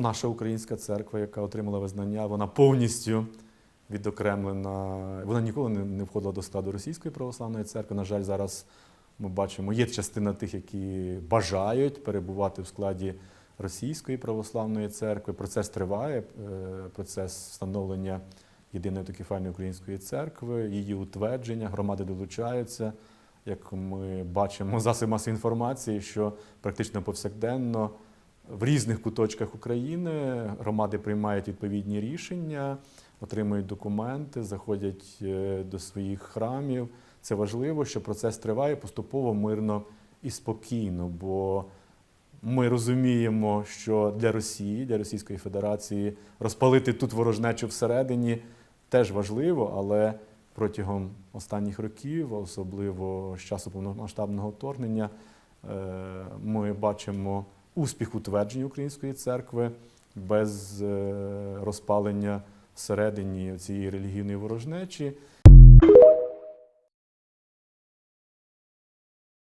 Наша українська церква, яка отримала визнання, вона повністю відокремлена. Вона ніколи не, не входила до складу Російської православної церкви. На жаль, зараз ми бачимо, є частина тих, які бажають перебувати в складі Російської православної церкви. Процес триває, е, процес встановлення єдиної автокефальної української церкви, її утвердження, громади долучаються. Як ми бачимо, засоби масової інформації, що практично повсякденно в різних куточках України громади приймають відповідні рішення, отримують документи, заходять е, до своїх храмів. Це важливо, що процес триває поступово, мирно і спокійно, бо ми розуміємо, що для Росії, для Російської Федерації розпалити тут ворожнечу всередині теж важливо, але протягом останніх років, особливо з часу повномасштабного вторгнення, е, ми бачимо успіх утвердження української церкви без е, розпалення всередині цієї релігійної ворожнечі.